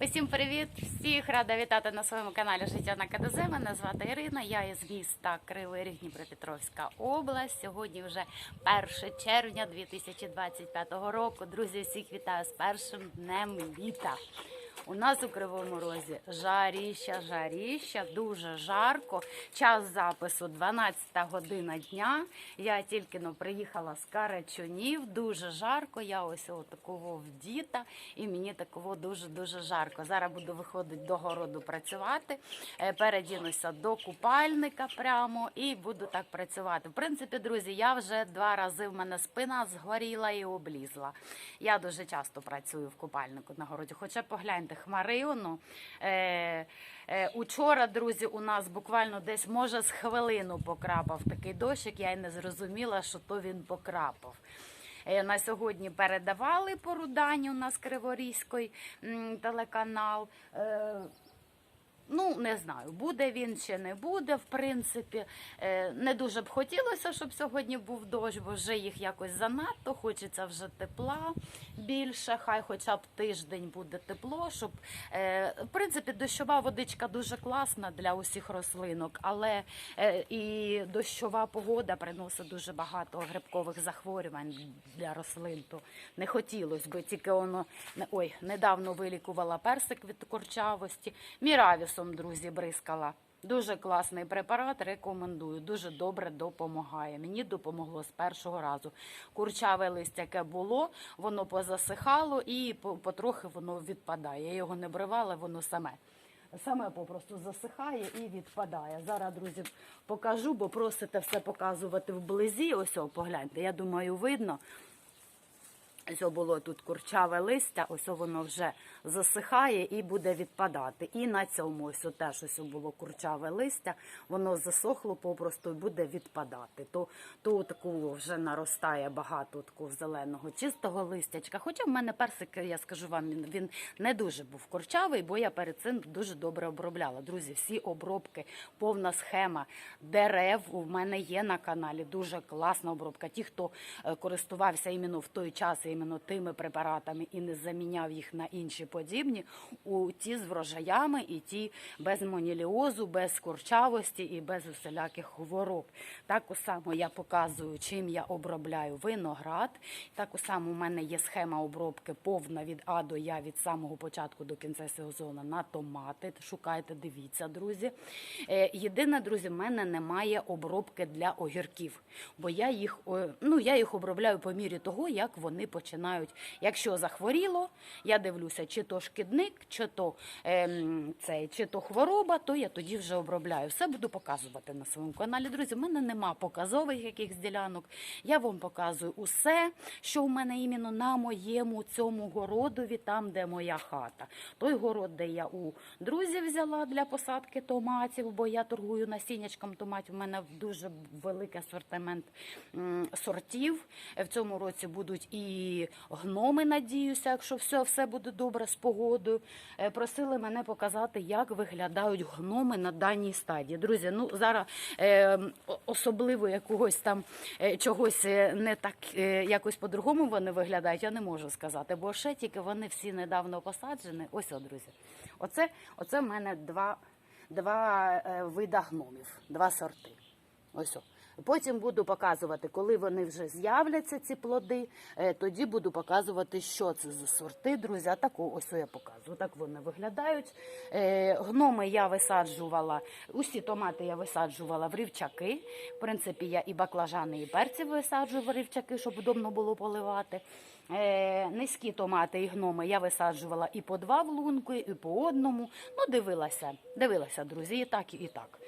Усім привіт! Всіх рада вітати на своєму каналі Життя на КДЗ. Мене звати Ірина. Я із міста Кривий Ріг, Дніпропетровська область. Сьогодні вже 1 червня 2025 року. Друзі, всіх вітаю з першим днем літа. У нас у Кривому Розі жаріща, жаріща, дуже жарко. Час запису 12 година дня. Я тільки но приїхала з Карачунів. Дуже жарко. Я ось такого вдіта, і мені такого дуже дуже жарко. Зараз буду виходити до городу працювати. Е, Передінуся до купальника прямо і буду так працювати. В принципі, друзі, я вже два рази в мене спина згоріла і облізла. Я дуже часто працюю в купальнику на городі. Хоча погляньте, хмарину. Е, е, учора, друзі, у нас буквально десь може з хвилину покрапав такий дощик. Я й не зрозуміла, що то він покрапав. Е, На сьогодні передавали по Рудані у нас Криворізький телеканал. Ну, не знаю, буде він чи не буде. В принципі, Е, не дуже б хотілося, щоб сьогодні був дощ, бо вже їх якось занадто. Хочеться вже тепла більше. Хай хоча б тиждень буде тепло, щоб е, в принципі дощова водичка дуже класна для усіх рослинок, але е, і дощова погода приносить дуже багато грибкових захворювань для рослин. То не хотілося би, тільки воно ой, недавно вилікувала персик від курчавості. Міравісом, друзі, бризкала. Дуже класний препарат, рекомендую. Дуже добре допомагає. Мені допомогло з першого разу. Курчаве листя, яке було, воно позасихало і потрохи воно відпадає. Я його не бривала, воно саме. Саме попросту засихає і відпадає. Зараз, друзі, покажу, бо просите все показувати вблизі. Ось, о, погляньте, я думаю, видно. Ось було тут курчаве листя, ось воно вже засихає і буде відпадати. І на цьому ось теж ось було курчаве листя, воно засохло попросту і буде відпадати. То, то такого вже наростає багато такого зеленого чистого листячка. Хоча в мене персик, я скажу вам, він, він не дуже був курчавий, бо я перед цим дуже добре обробляла. Друзі, всі обробки, повна схема дерев у мене є на каналі. Дуже класна обробка. Ті, хто е, користувався іменно в той час іменно тими препаратами і не заміняв їх на інші подібні, у ті з врожаями і ті без моніліозу, без курчавості і без усіляких хвороб. Так само я показую, чим я обробляю виноград. Так само у мене є схема обробки повна від А до Я від самого початку до кінця сезону на томати. Шукайте, дивіться, друзі. Е, Єдине, друзі, в мене немає обробки для огірків, бо я їх, ну, я їх обробляю по мірі того, як вони починають. Якщо захворіло, я дивлюся, чи то шкідник, чи то, ем, цей, чи то хвороба, то я тоді вже обробляю. Все буду показувати на своєму каналі. Друзі, в мене нема показових якихось ділянок. Я вам показую усе, що в мене іменно на моєму цьому городові, там, де моя хата. Той город, де я у друзів взяла для посадки томатів, бо я торгую насіннячком томатів. У мене дуже великий асортимент сортів. В цьому році будуть і гноми, надіюся, якщо все, все буде добре з погодою. Е, Просили мене показати, як виглядають гноми на даній стадії. Друзі, ну зараз е, особливо якогось там е, чогось не так, якось по-другому вони виглядають, я не можу сказати, бо ще тільки вони всі недавно посаджені. Ось, о, друзі. Оце, оце в мене два, два вида гномів, два сорти. Ось. о. Потім буду показувати, коли вони вже з'являться, ці плоди. е, Тоді буду показувати, що це за сорти, друзі. Таку ось я показую. Так вони виглядають. Е, Гноми я висаджувала, усі томати я висаджувала в рівчаки. В принципі, я і баклажани, і перці висаджую в рівчаки, щоб удобно було поливати. Е, низькі томати і гноми я висаджувала і по два в лунку, і по одному. Ну, дивилася, дивилася, друзі, і так, і так.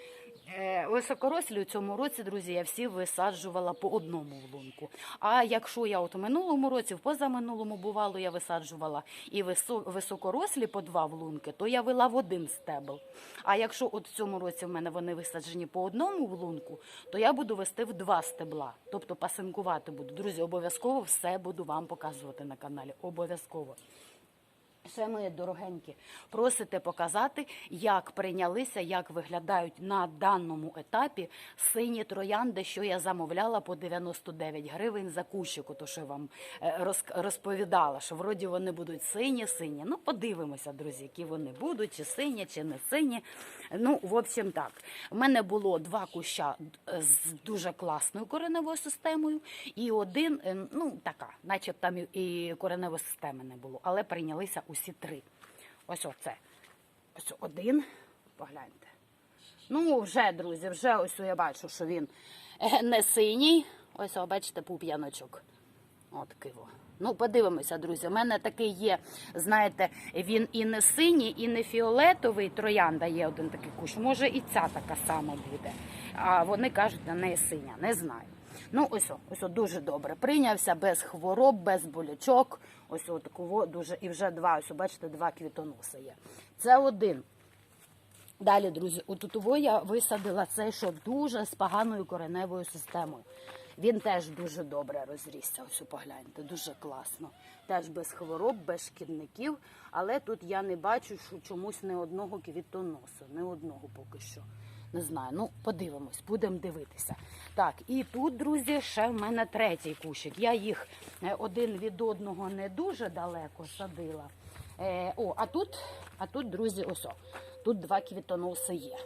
Е, Високорослі у цьому році, друзі, я всі висаджувала по одному в лунку. А якщо я от у минулому році, в позаминулому бувало, я висаджувала і високорослі по два в лунки, то я вела в один стебл. А якщо от в цьому році в мене вони висаджені по одному в лунку, то я буду вести в два стебла. Тобто пасинкувати буду. Друзі, обов'язково все буду вам показувати на каналі. Обов'язково. Ще мої дорогенькі, просите показати, як прийнялися, як виглядають на даному етапі сині троянди, що я замовляла по 99 гривень за кущику, то що я вам е, розповідала, що вроді вони будуть сині, сині. Ну, подивимося, друзі, які вони будуть, чи сині, чи не сині. Ну, в общем, так. У мене було два куща е, з дуже класною кореневою системою, і один, е, ну така, наче б там і кореневої системи не було, але прийнялися усі три. Ось оце. Ось один. Погляньте. Ну, вже, друзі, вже ось я бачу, що він е, не синій. Ось, о, бачите, пуп'яночок. От киво. Ну, подивимося, друзі. У мене такий є, знаєте, він і не синій, і не фіолетовий. Троянда є один такий кущ. Може, і ця така сама буде. А вони кажуть, на неї синя. Не знаю. Ну, ось, ось дуже добре. Прийнявся без хвороб, без болячок. Ось такого дуже. І вже два, ось, бачите, два квітоноси є. Це один. Далі, друзі, у тутово я висадила цей, що дуже з поганою кореневою системою. Він теж дуже добре розрісся. Ось погляньте, дуже класно. Теж без хвороб, без шкідників. Але тут я не бачу що чомусь не одного квітоносу, не одного поки що. Не знаю. Ну, подивимось, будемо дивитися. Так, і тут, друзі, ще в мене третій кущик. Я їх е, один від одного не дуже далеко садила. Е, о, а тут, а тут, друзі, ось. о, Тут два квітоноси є.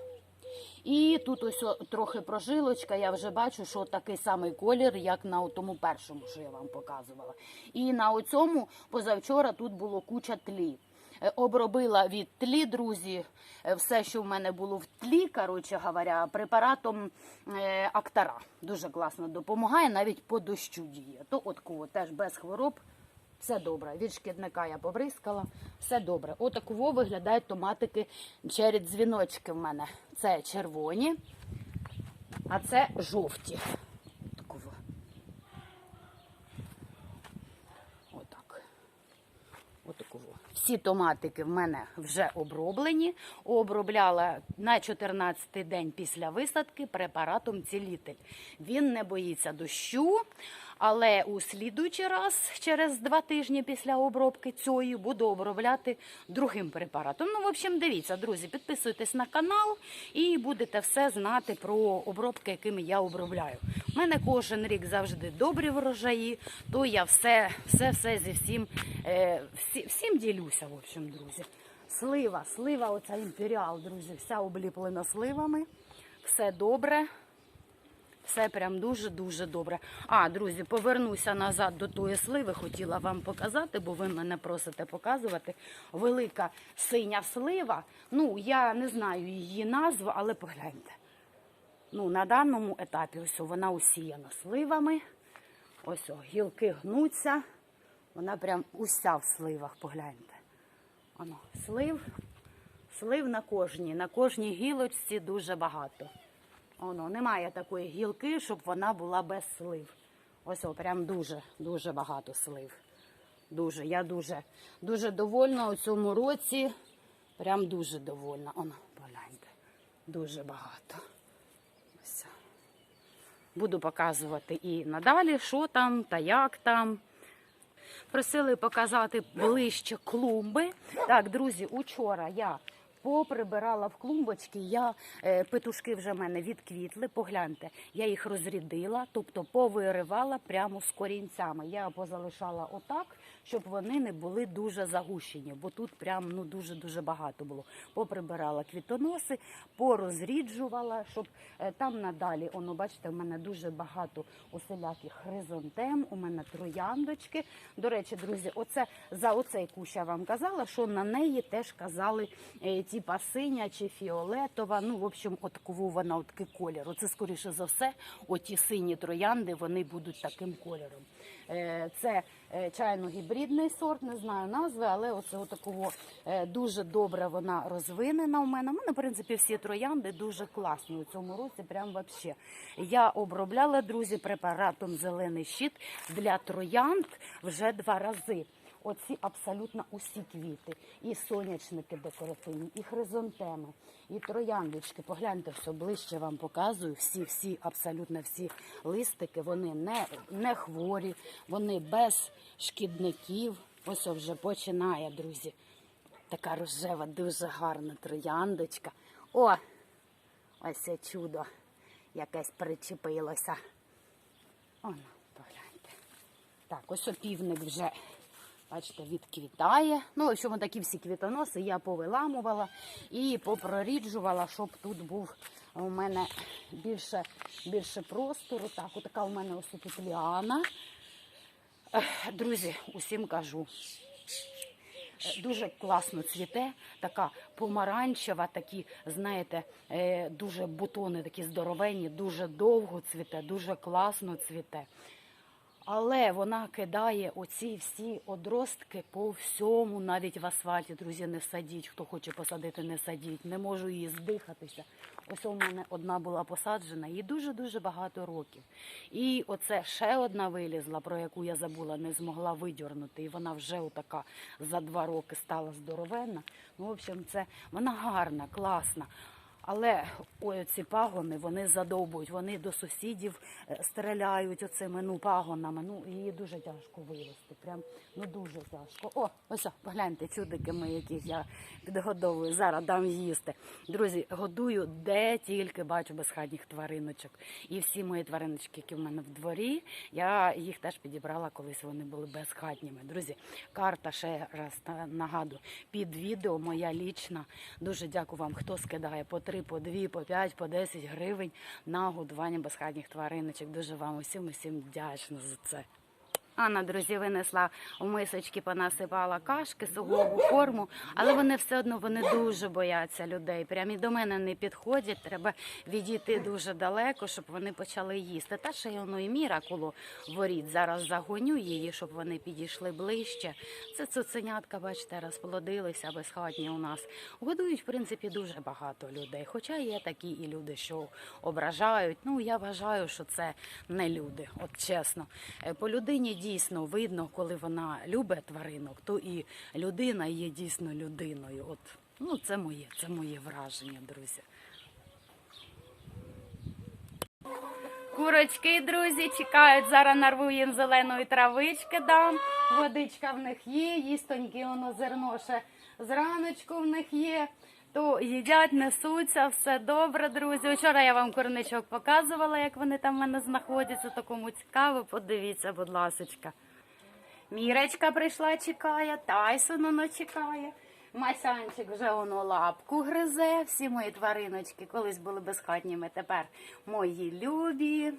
І тут ось о, трохи прожилочка, я вже бачу, що такий самий колір, як на тому першому, що я вам показувала. І на оцьому позавчора тут було куча тлі. Е, Обробила від тлі, друзі, е, все, що в мене було в тлі, коротше говоря, препаратом е, Актара. Дуже класно допомагає, навіть по дощу діє. То от кого теж без хвороб. Все добре. Від шкідника я побризкала. Все добре. Отакого виглядають томатики через дзвіночки в мене. Це червоні, а це жовті. Такого. Отак. Отакого. Всі томатики в мене вже оброблені. Обробляла на 14-й день після висадки препаратом цілітель. Він не боїться дощу, але у слідуючий раз, через два тижні після обробки цієї, буду обробляти другим препаратом. Ну, в общем, дивіться, друзі, підписуйтесь на канал і будете все знати про обробки, якими я обробляю. У мене кожен рік завжди добрі врожаї, то я все, все, зі всім, е, всі, всім ділюся, в общем, друзі. Слива, слива, оця імперіал, друзі, вся обліплена сливами. Все добре. Все прям дуже-дуже добре. А, друзі, повернуся назад до тої сливи. Хотіла вам показати, бо ви мене просите показувати. Велика синя слива. Ну, я не знаю її назву, але погляньте. Ну, на даному етапі ось вона усіяна сливами. Ось о, гілки гнуться. Вона прям уся в сливах, погляньте. Оно, слив, слив на кожній. На кожній гілочці дуже багато. Оно, немає такої гілки, щоб вона була без слив. Ось о, прям дуже, дуже багато слив. Дуже. Я дуже, дуже довольна у цьому році. Прям дуже довольна. Оно, погляньте. Дуже багато. Ось. Буду показувати і надалі, що там та як там. Просили показати ближче клумби. Так, друзі, учора я поприбирала в клумбочки. Я е, петушки вже в мене відквітли. Погляньте, я їх розрядила, тобто повиривала прямо з корінцями. Я позалишала отак, щоб вони не були дуже загущені, бо тут прям ну дуже дуже багато було. Поприбирала квітоноси, порозріджувала, щоб е, там надалі, воно бачите, в мене дуже багато усіляких хризантем, у мене трояндочки. До речі, друзі, оце за оцей кущ я вам казала, що на неї теж казали е, типа синя чи фіолетова. Ну, в общем, отакову вона от такий колір. Оце скоріше за все, оті сині троянди, вони будуть таким кольором. Е, Це е, чайно-гібридний сорт, не знаю назви, але оце отакого е, дуже добре вона розвинена у мене. У мене, в принципі, всі троянди дуже класні у цьому році. Прям вообще. Я обробляла, друзі, препаратом зелений щит для троянд вже два рази. Оці абсолютно усі квіти, і сонячники декоративні, і хризантеми, і трояндочки. Погляньте, все ближче вам показую. Всі, всі, абсолютно всі листики, вони не, не хворі, вони без шкідників. Ось вже починає, друзі. така рожева, дуже гарна трояндочка. О! Ось це чудо якесь причепилося. Оно, погляньте. Так, ось опівник вже, бачите, відквітає. Ну, в чому такі всі квітоноси я повиламувала і попроріджувала, щоб тут був у мене більше, більше простору. Так, отака у мене ось тут ліана. Друзі, усім кажу. Е, Дуже класно цвіте, така помаранчева, такі, знаєте, е, дуже бутони такі здоровенні, дуже довго цвіте, дуже класно цвіте. Але вона кидає оці всі одростки по всьому, навіть в асфальті. Друзі, не садіть. Хто хоче посадити, не садіть. Не можу її здихатися. Ось у мене одна була посаджена, їй дуже-дуже багато років. І оце ще одна вилізла, про яку я забула, не змогла видьорнути. І вона вже отака за два роки стала здоровенна. Ну, в общем, це вона гарна, класна. Але ой, ці пагони вони задовбують, вони до сусідів е, стріляють оцими ну, пагонами. Ну її дуже тяжко вивезти. Прям ну дуже тяжко. О, ось погляньте, чудики ми, яких я підгодовую. Зараз дам їсти. Друзі, годую де тільки бачу безхатніх твариночок. І всі мої твариночки, які в мене в дворі, я їх теж підібрала, колись вони були безхатніми. Друзі, карта ще раз нагадую, під відео моя лічна. Дуже дякую вам, хто скидає по 3, по 2, по 5, по 10 гривень на годування безхатніх твариночок. Дуже вам усім усім вдячна за це. Анна, друзі, винесла у мисочки, понасипала кашки, суглову форму, але вони все одно вони дуже бояться людей. Прям і до мене не підходять. Треба відійти дуже далеко, щоб вони почали їсти. Та ще й воно і міра коло воріт. Зараз загоню її, щоб вони підійшли ближче. Це цуценятка, бачите, розплодилися безхатні у нас. Годують, в принципі, дуже багато людей. Хоча є такі і люди, що ображають. Ну я вважаю, що це не люди. От чесно, Е, по людині дійсно видно, коли вона любить тваринок, то і людина є дійсно людиною. От ну це моє, це моє враження, друзі. Курочки, друзі, чекають. Зараз нарву їм зеленої травички дам. Водичка в них є, їстоньки воно зерно ще зраночку в них є. То їдять, несуться, все добре, друзі. Вчора я вам корничок показувала, як вони там в мене знаходяться. То кому цікаво, подивіться, будь ласочка. Мірочка прийшла, чекає, Тайсон воно чекає. Масянчик вже воно лапку гризе. Всі мої твариночки колись були безхатніми, тепер мої любі.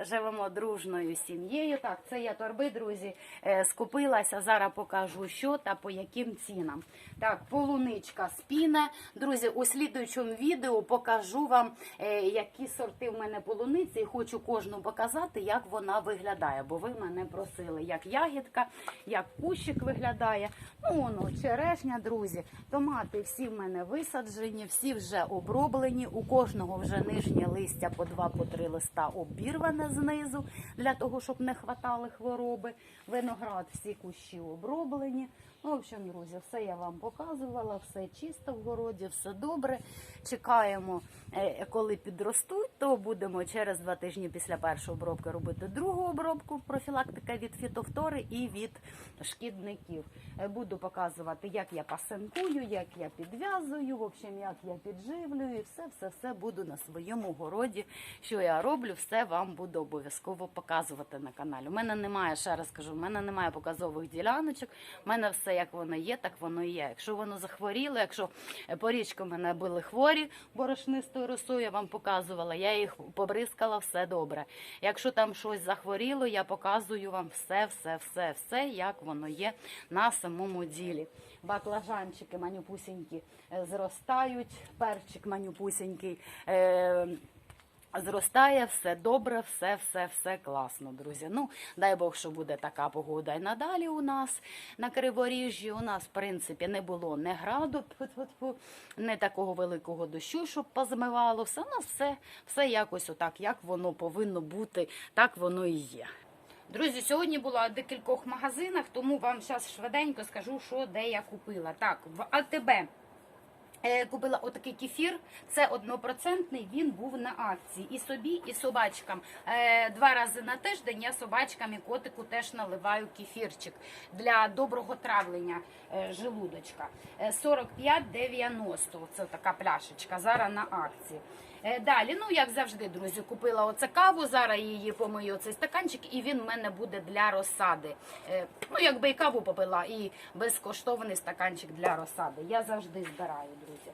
Живемо дружною сім'єю. Так, це я торби, друзі, е, скупилася. Зараз покажу, що та по яким цінам. Так, полуничка спіне. Друзі, у слідуючому відео покажу вам, е, які сорти в мене полуниці. І хочу кожну показати, як вона виглядає. Бо ви мене просили, як ягідка, як кущик виглядає. Ну, воно, черешня, друзі. Томати всі в мене висаджені, всі вже оброблені. У кожного вже нижнє листя по два, по три листа обірване знизу, для того, щоб не хватали хвороби. Виноград всі кущі оброблені. В общем, друзі, все я вам показувала, все чисто в городі, все добре. Чекаємо, е, коли підростуть, то будемо через два тижні після першої обробки робити другу обробку, профілактика від фітофтори і від шкідників. Е, Буду показувати, як я пасинкую, як я підв'язую, в общем, як я підживлюю, і все, все, все буду на своєму городі. Що я роблю, все вам буду обов'язково показувати на каналі. У мене немає, ще раз кажу, у мене немає показових діляночок. У мене все як воно є, так воно і є. Якщо воно захворіло, якщо е, порічки в мене були хворі борошнистою росою, я вам показувала, я їх побризкала, все добре. Якщо там щось захворіло, я показую вам все, все, все, все, як воно є на самому ділі. Баклажанчики манюпусінькі е, зростають, перчик манюпусінький. Зростає все добре, все, все, все класно, друзі. Ну, дай Бог, що буде така погода і надалі у нас на Криворіжжі. У нас, в принципі, не було не граду, не такого великого дощу, щоб позмивало. Все у все, все якось отак, як воно повинно бути, так воно і є. Друзі, сьогодні була в декількох магазинах, тому вам зараз швиденько скажу, що де я купила. Так, в АТБ Купила отакий кефір, це однопроцентний, він був на акції. І собі, і собачкам. Е, Два рази на тиждень я собачкам і котику теж наливаю кефірчик для доброго травлення е, желудочка. Е, 45,90 це така пляшечка, зараз на акції. Е, Далі, ну як завжди, друзі, купила оце каву, зараз її помию цей стаканчик, і він в мене буде для розсади. Е, Ну, якби і каву попила, і безкоштовний стаканчик для розсади. Я завжди збираю, друзі.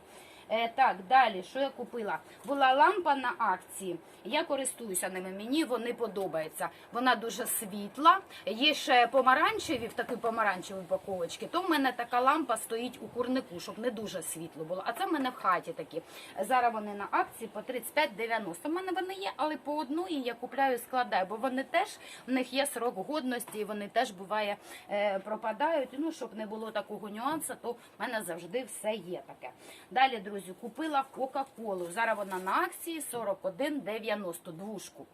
Е, так, далі, що я купила? Була лампа на акції. Я користуюся ними. Мені вони подобаються. Вона дуже світла. Є ще помаранчеві в такій помаранчевій упаковочці. То в мене така лампа стоїть у курнику, щоб не дуже світло було. А це в мене в хаті такі. Зараз вони на акції по 35,90. У мене вони є, але по одної я купляю і складаю, бо вони теж в них є срок годності, і вони теж буває е, пропадають. Ну щоб не було такого нюансу, то в мене завжди все є таке. Далі, друзі, купила Кока-Колу. Зараз вона на акції 41,90 двушку.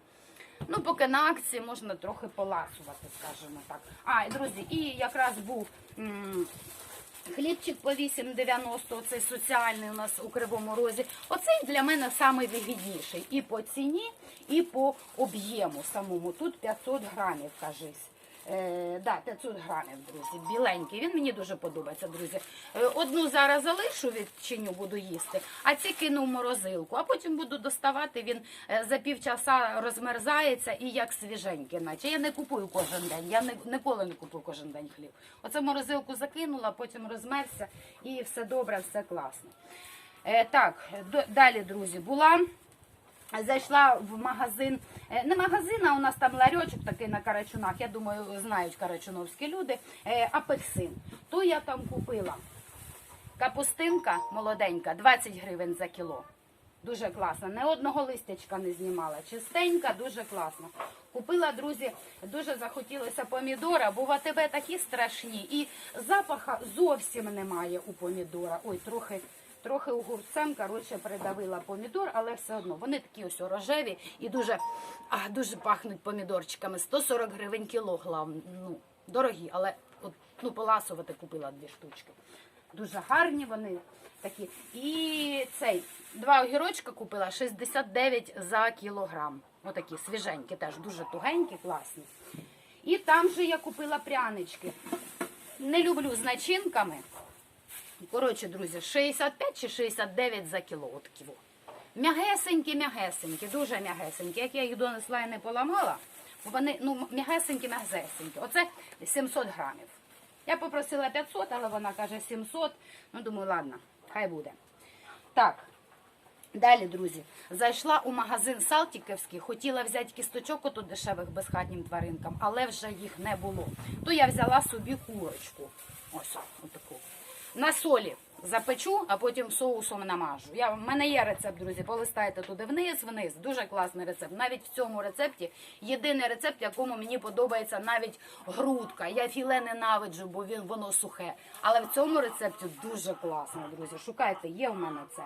Ну, поки на акції можна трохи поласувати, скажімо так. А, друзі, і якраз був. Хлібчик по 8,90, цей соціальний у нас у Кривому Розі. Оцей для мене найвигідніший і по ціні, і по об'єму самому. Тут 500 грамів, кажись. Е, да, 500 грамів, друзі, біленький. Він мені дуже подобається, друзі. Е, одну зараз залишу, відчиню, буду їсти, а ці кину в морозилку, а потім буду доставати. Він е, за півчаса розмерзається і як свіженький, наче. Я не купую кожен день. Я ніколи не купую кожен день хліб. Оце морозилку закинула, потім розмерзся і все добре, все класно. Е, так, далі, друзі, була. Зайшла в магазин, е, не магазин, а у нас там ларьочок такий на Карачунах, я думаю, знають карачуновські люди, е, апельсин. То я там купила капустинка молоденька, 20 гривень за кіло. Дуже класно. Не одного листячка не знімала. Чистенька, дуже класно. Купила, друзі, дуже захотілося помідора, бо в такі страшні. І запаха зовсім немає у помідора. Ой, трохи, трохи огурцем, коротше, придавила помідор, але все одно. Вони такі ось рожеві і дуже, а, дуже пахнуть помідорчиками. 140 гривень кіло, главне. Ну, дорогі, але от, ну, поласувати купила дві штучки. Дуже гарні вони такі. І цей два огірочка купила 69 за кілограм. Отакі свіженькі, теж дуже тугенькі, класні. І там же я купила прянички. Не люблю з начинками. Коротше, друзі, 65 чи 69 за кіло. Отакі. во. М'ягесенькі, м'ягесенькі, дуже м'ягесенькі. Як я їх донесла і не поламала, вони ну, м'ягесенькі, м'ягесенькі. Оце 700 грамів. Я попросила 500, але вона каже 700. Ну, думаю, ладно, хай буде. Так. Далі, друзі, зайшла у магазин Салтіківський, хотіла взяти кісточок ото дешевих безхатнім тваринкам, але вже їх не було. То я взяла собі курочку. Ось отаку. На солі запечу, а потім соусом намажу. Я, в мене є рецепт, друзі. Полистайте туди вниз, вниз. Дуже класний рецепт. Навіть в цьому рецепті єдиний рецепт, якому мені подобається навіть грудка. Я філе ненавиджу, бо він воно сухе. Але в цьому рецепті дуже класно, друзі. Шукайте, є в мене це.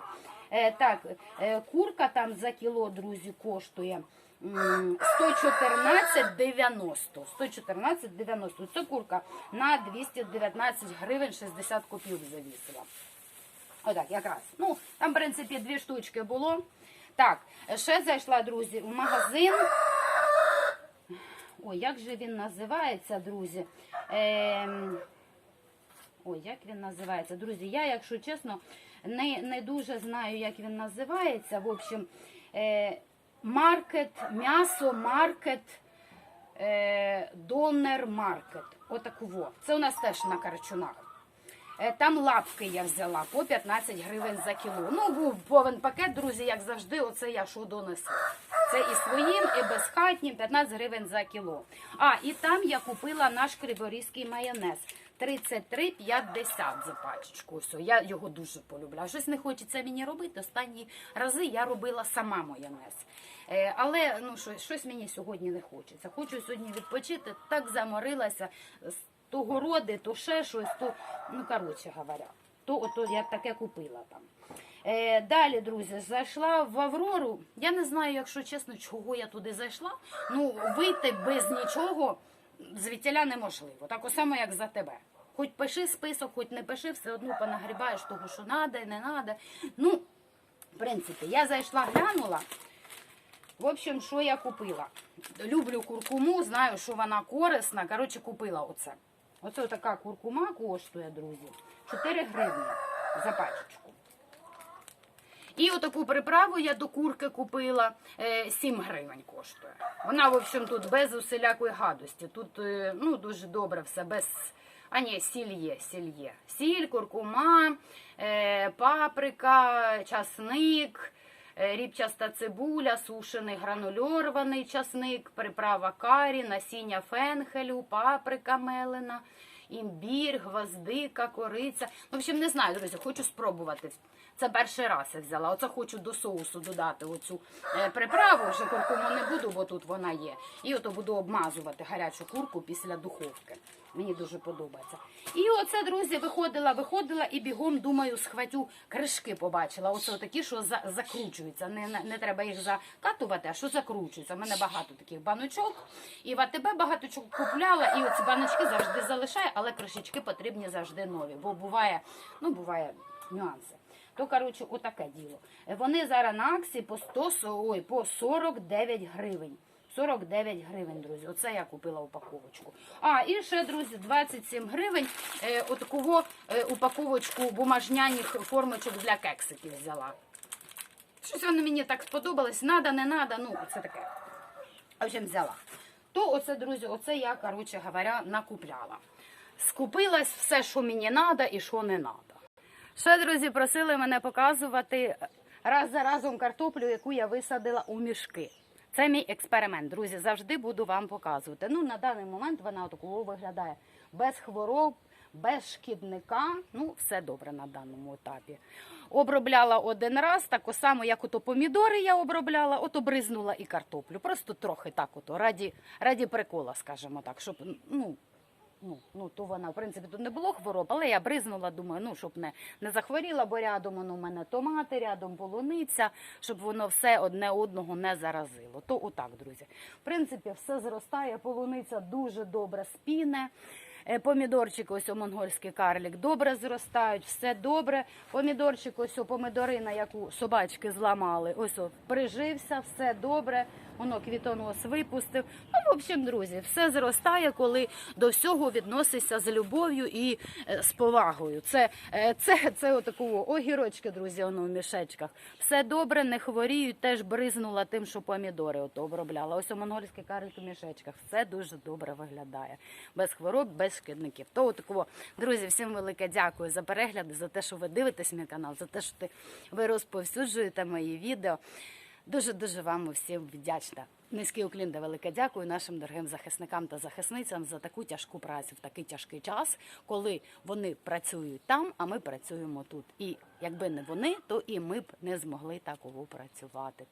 Е, так, е, курка там за кіло, друзі, коштує. М, 114,90. 114,90. Це курка на 219 гривень 60 копійок завісила. Отак, якраз. Ну, там, в принципі, дві штучки було. Так, ще зайшла, друзі, в магазин. Ой, як же він називається, друзі? Ем... Ой, як він називається? Друзі, я, якщо чесно, не, не дуже знаю, як він називається. В общем, е, маркет, м'ясо, маркет, е, донер маркет. Отаку во. Це у нас теж на Карчунах. Е, Там лапки я взяла по 15 гривень за кіло. Ну, був повен пакет, друзі, як завжди, оце я що донесла. Це і своїм, і безхатнім 15 гривень за кіло. А, і там я купила наш криворізький майонез. 33,50 за пачечку. Ось, я його дуже полюбляю. Щось не хочеться мені робити. Останні рази я робила сама майонез. Е, але ну, щось, щось мені сьогодні не хочеться. Хочу сьогодні відпочити, так заморилася то городи, то ще щось, то, ну, коротше говоря, то ото я таке купила там. Е, далі, друзі, зайшла в Аврору. Я не знаю, якщо чесно, чого я туди зайшла. Ну, вийти без нічого звідтіля неможливо. Так само, як за тебе. Хоч пиши список, хоч не пиши, все одно понагрібаєш того, що і не треба. Ну, в принципі, я зайшла, глянула. В общем, що я купила? Люблю куркуму, знаю, що вона корисна. Коротше, купила оце. Оце така куркума коштує, друзі. 4 гривні за пачечку. І отаку приправу я до курки купила, е, 7 гривень коштує. Вона, в общем, тут без усілякої гадості. Тут е, ну, дуже добре все, без. А ні, сіль є, сіль є. Сіль, куркума, е, паприка, часник, е, рібчаста цибуля, сушений гранульований часник, приправа карі, насіння фенхелю, паприка мелена, імбір, гвоздика, кориця. В общем, не знаю, друзі, хочу спробувати. Це перший раз я взяла. Оце хочу до соусу додати оцю е, приправу. Вже куркуму не буду, бо тут вона є. І ото буду обмазувати гарячу курку після духовки. Мені дуже подобається. І оце, друзі, виходила, виходила і бігом, думаю, схватю кришки побачила. Оце такі, що за, закручуються. Не, не, не треба їх закатувати, а що закручуються. У мене багато таких баночок. І в АТБ багато чого купляла, і оці баночки завжди залишаю, але кришечки потрібні завжди нові. Бо буває, ну, буває нюанси. То, коротше, отаке діло. Вони зараз на акції по 100, ой, по 49 гривень. 49 гривень, друзі. Оце я купила упаковочку. А, і ще, друзі, 27 гривень. Е, отаку е, упаковочку бумажняних формочок для кексиків взяла. Щось воно мені так сподобалось. Надо, не надо, ну, це таке. В общем, взяла. То оце, друзі, оце я, коротше говоря, накупляла. Скупилась все, що мені треба і що не треба. Ще, друзі, просили мене показувати раз за разом картоплю, яку я висадила у мішки. Це мій експеримент, друзі. Завжди буду вам показувати. Ну, на даний момент вона такого виглядає без хвороб, без шкідника. Ну, все добре на даному етапі. Обробляла один раз, так само, як ото помідори я обробляла, от обризнула і картоплю. Просто трохи так, ото, раді, раді прикола, скажімо так, щоб ну, Ну, ну то вона, в принципі, тут не було хвороб, але я бризнула, думаю, ну, щоб не, не захворіла, бо рядом воно у мене томати, рядом полуниця, щоб воно все одне одного не заразило. То отак, друзі. В принципі, все зростає, полуниця дуже добре спіне. Е, Помідорчик, ось о, монгольський карлік, добре зростають, все добре. Помідорчик, ось о, помідорина, яку собачки зламали, ось о, прижився, все добре. Воно квітонос випустив. Ну, в общем, друзі, все зростає, коли до всього відносишся з любов'ю і е, з повагою. Це, е, це, це отакого огірочки, друзі, воно в мішечках. Все добре, не хворіють, теж бризнула тим, що помідори ото обробляла. Ось у монгольський карлик у мішечках. Все дуже добре виглядає. Без хвороб, без шкідників. То отакого. Друзі, всім велике дякую за перегляди, за те, що ви дивитесь мій канал, за те, що ви розповсюджуєте мої відео. Дуже дуже вам усім вдячна. Низький уклін та велике дякую нашим дорогим захисникам та захисницям за таку тяжку працю в такий тяжкий час, коли вони працюють там, а ми працюємо тут. І якби не вони, то і ми б не змогли такого працювати.